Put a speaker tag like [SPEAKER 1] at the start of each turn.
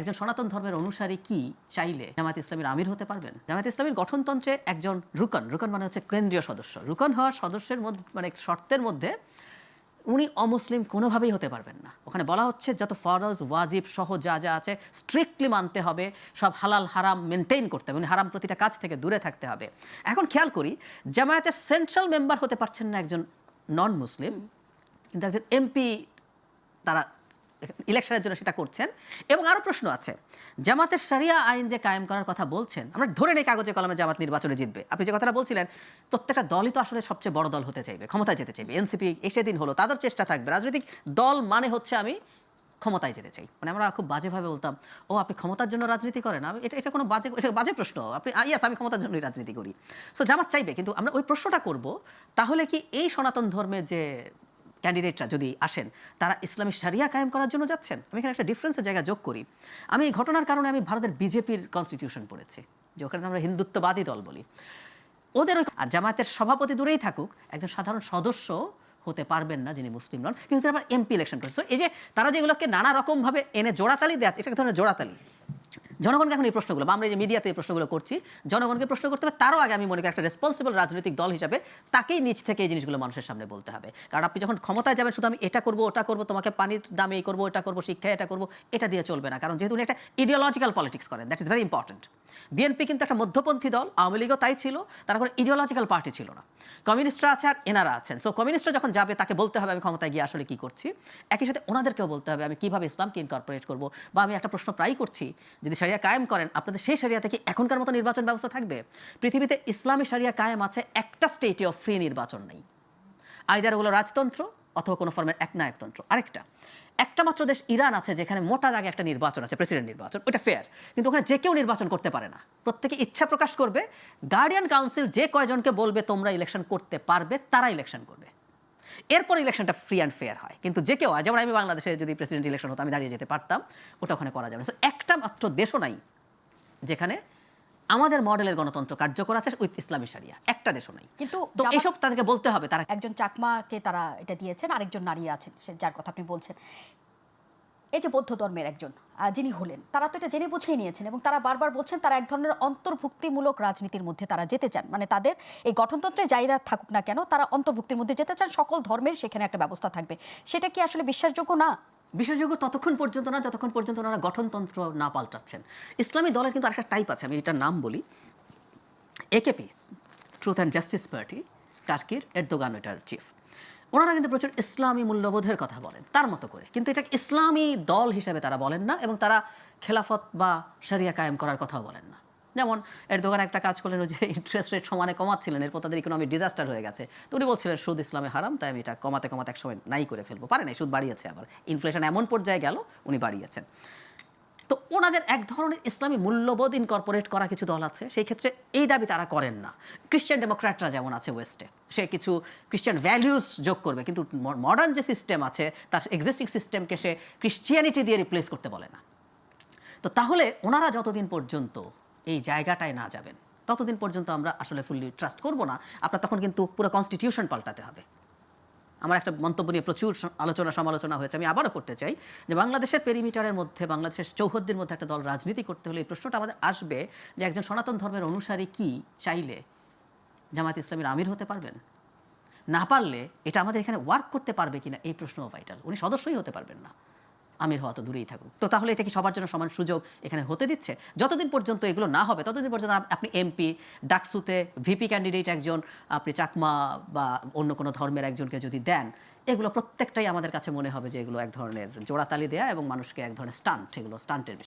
[SPEAKER 1] একজন সনাতন ধর্মের অনুসারী কি চাইলে জামায়াত ইসলামীর আমির হতে পারবেন? জামায়াত ইসলামীর গঠনতন্ত্রে একজন রুকন রুকন মানে হচ্ছে কেন্দ্রীয় সদস্য। রুকন হওয়ার সদস্যের মধ্যে মানে শর্তের মধ্যে উনি অমুসলিম কোনোভাবেই হতে পারবেন না। ওখানে বলা হচ্ছে যত ফরজ, ওয়াজিব সহ যা যা আছে স্ট্রিক্টলি মানতে হবে, সব হালাল, হারাম মেনটেন করতে হবে। উনি হারাম প্রতিটা কাজ থেকে দূরে থাকতে হবে। এখন খেয়াল করি, জামায়াতের সেন্ট্রাল মেম্বার হতে পারছেন না একজন নন মুসলিম কিন্তু একজন এমপি তারা ইলেকশনের জন্য সেটা করছেন। এবং আরও প্রশ্ন আছে, জামাতের সারিয়া আইন যে কায়েম করার কথা বলছেন, আমরা ধরে নেই কাগজে কলমে জামাত নির্বাচনে জিতবে। আপনি যে কথাটা বলছিলেন, প্রত্যেকটা দলই তো আসলে সবচেয়ে বড় দল হতে চাইবে, ক্ষমতায় যেতে চাইবে। এনসিপি এসে দিন হলো, তাদের চেষ্টা থাকবে। রাজনৈতিক দল মানে হচ্ছে আমি ক্ষমতায় যেতে চাই। মানে আমরা খুব বাজেভাবে বলতাম, ও, আপনি ক্ষমতার জন্য রাজনীতি করেন। এটা এটা কোনো বাজে, এটা বাজে প্রশ্ন। আপনি ইয়াস আমি ক্ষমতার জন্যই রাজনীতি করি। সো জামাত চাইবে, কিন্তু আমরা ওই প্রশ্নটা করব, তাহলে কি এই সনাতন ধর্মের যে ক্যান্ডিডেটরা যদি আসেন, তারা ইসলামী সারিয়া কায়েম করার জন্য যাচ্ছেন। আমি এখানে একটা ডিফারেন্সের জায়গা যোগ করি। আমি এই ঘটনার কারণে আমি ভারতের বিজেপির কনস্টিটিউশন পড়েছি, যে ওখানে আমরা হিন্দুত্ববাদী দল বলি। ওদের আর জামায়াতের সভাপতি দূরেই থাকুক, একজন সাধারণ সদস্য হতে পারবেন না যিনি মুসলিম নন, কিন্তু তারা আবার এমপি ইলেকশন করেছে। এই যে তারা যেগুলোকে নানা রকমভাবে এনে জোড়াতালি দেয় এটা এক ধরনের জোড়াতালি। জনগণকে এখন এই প্রশ্নগুলো আমরা যে মিডিয়াতে এই প্রশ্নগুলো করছি, জনগণকে প্রশ্ন করতে হবে, তারও আগে আমি মনে করি একটা রেসপন্সিবল রাজনৈতিক দল হিসাবে তাকেই নিচ থেকে এই জিনিসগুলো মানুষের সামনে বলতে হবে। কারণ আপনি যখন ক্ষমতায় যাবেন, শুধু আমি এটা করব, ওটা করব, তোমাকে পানির দামে এই করব এটা করব, শিক্ষায় এটা করব, এটা দিয়ে চলবে না। কারণ যেহেতু একটা ইডিওলজিক্যাল পলিটিক্স করেন that is very important BNP কিন্তু একটা মধ্যপন্থী দল, আওয়ামী লীগও তাই ছিল, তারা কোনো ইডিওলজিক্যাল পার্টি ছিল না। কমিউনিস্টরা আছে আর এনারা আছেন। সো কমিউনিস্টরা যখন যাবে, তাকে বলতে হবে আমি ক্ষমতায় গিয়ে আসলে কি করছি। একই সাথে ওনাদেরকেও বলতে হবে, আমি কীভাবে ইসলামকে ইনকর্পোরেট করব? বা আমি একটা প্রশ্ন প্রায়ই করছি, যদি সারিয়া কায়েম করেন, আপনাদের সেই সারিয়া থেকে এখনকার মতো নির্বাচন ব্যবস্থা থাকবে? পৃথিবীতে ইসলামী সারিয়া কায়েম আছে, একটা স্টেটে অফ ফ্রি নির্বাচন নেই। আইদার হলো রাজতন্ত্র অথবা কোনো ফর্মের একনায়কতন্ত্র। আরেকটা, একটা মাত্র দেশ ইরান আছে যেখানে মোটা দাগে একটা নির্বাচন আছে প্রেসিডেন্ট নির্বাচন ওটা ফেয়ার কিন্তু ওখানে যে কেউ নির্বাচন করতে পারে না। প্রত্যেকে ইচ্ছা প্রকাশ করবে গার্ডিয়ান কাউন্সিল যে কয়জনকে বলবে তোমরা ইলেকশন করতে পারবে, তারা ইলেকশন করবে। এরপর ইলেকশনটা ফ্রি অ্যান্ড ফেয়ার হয়। কিন্তু যে কেউ যেমন আমি বাংলাদেশে যদি প্রেসিডেন্ট ইলেকশন হতো, আমি দাঁড়িয়ে যেতে পারতাম, ওটা ওখানে করা যাবে না। একটা মাত্র দেশও নাই যেখানে আমাদের মডেলের গণতন্ত্র কার্যকর আছে উইথ ইসলামী সারিয়া একটা দেশও নাই।
[SPEAKER 2] কিন্তু
[SPEAKER 1] এসব তাদেরকে বলতে হবে তারা
[SPEAKER 2] একজন চাকমাকে তারা এটা দিয়েছেন আরেকজন নারী আছেন যার কথা আপনি বলছেন। এই যে বৌদ্ধ ধর্মের একজন যিনি হলেন তারা তো এটা জেনে বুঝেই নিয়েছেন এবং তারা বারবার বলছেন তারা এক ধরনের অন্তর্ভুক্তিমূলক রাজনীতির মধ্যে তারা যেতে চান। মানে তাদের এই গঠনতন্ত্রে যাইরা থাকুক না কেন তারা অন্তর্ভুক্তির মধ্যে যেতে চান সকল ধর্মের সেখানে একটা ব্যবস্থা থাকবে। সেটা কি আসলে বিশ্বাসযোগ্য না?
[SPEAKER 1] বিশেষযোগ্য ততক্ষণ পর্যন্ত না, যতক্ষণ পর্যন্ত ওনারা গঠনতন্ত্র না পাল্টাচ্ছেন। ইসলামী দলের কিন্তু আরেকটা টাইপ আছে, আমি এটার নাম বলি। AKP truth and justice party টার্কির Erdogan এটার চিফ ওনারা কিন্তু প্রচুর ইসলামী মূল্যবোধের কথা বলেন, তার মতো করে। কিন্তু এটা ইসলামী দল হিসেবে তারা বলেন না এবং তারা খেলাফত বা শরিয়া কায়েম করার কথাও বলেন না। যেমন দোকানে একটা কাজ করলেন যে ইন্টারেস্ট রেট সমানে কমাচ্ছিলেন, এরপর তাদের ইকোনমিক ডিজাস্টার হয়ে গেছে। তো উনি বলছিলেন, সুদ ইসলামে হারাম, তাই আমি এটা কমাতে কমাতে একসময় নাই করে ফেলব। পারে নাই, সুদ বাড়িয়েছে আবার। ইনফ্লেশন এমন পর্যায়ে গেল, উনি বাড়িয়েছেন। তো ওনাদের এক ধরনের ইসলামী মূল্যবোধ ইনকর্পোরেট করা কিছু দল আছে, সেই ক্ষেত্রে এই দাবি তারা করেন না। খ্রিস্টান ডেমোক্র্যাটরা যেমন আছে ওয়েস্টে সে কিছু খ্রিস্টান ভ্যালিউস যোগ করবে, কিন্তু মডার্ন যে সিস্টেম আছে, তার এক্সিস্টিং সিস্টেমকে সে ক্রিশ্চিয়ানিটি দিয়ে রিপ্লেস করতে বলে না। তো তাহলে ওনারা যতদিন পর্যন্ত এই জায়গাটায় না যাবেন। ততদিন পর্যন্ত আমরা আসলে ফুললি ট্রাস্ট করব না। আপনার তখন কিন্তু পুরো কনস্টিটিউশন পাল্টাতে হবে। আমার একটা মন্তব্য নিয়ে প্রচুর আলোচনা সমালোচনা হয়েছে। আমি আবারও করতে চাই যে বাংলাদেশের পেরিমিটারের মধ্যে, বাংলাদেশের চৌহদ্দির মধ্যে একটা দল রাজনীতি করতে হলে এই প্রশ্নটা আমাদের আসবে যে একজন সনাতন ধর্মের অনুসারী কি চাইলে জামাত ইসলামীর আমির হতে পারবেন? না পারলে এটা আমাদের এখানে ওয়ার্ক করতে পারবে কিনা? এই প্রশ্নও ভাইটাল উনি সদস্যই হতে পারবেন না। আমির হওয়া তো দূরেই থাকুক। তো তাহলে এটা কি সবার জন্য সমান সুযোগ এখানে হতে দিচ্ছে? যতদিন পর্যন্ত এগুলো না হবে, ততদিন পর্যন্ত আপনি এমপি, ডাকসুতে ভিপি ক্যান্ডিডেট একজন, আপনি চাকমা বা অন্য কোনো ধর্মের একজনকে যদি দেন, এগুলো প্রত্যেকটাই আমাদের কাছে মনে হবে যে এগুলো এক ধরনের জোড়াতালি দেয়া এবং মানুষকে এক ধরনের স্টান্ট এগুলো স্টান্টের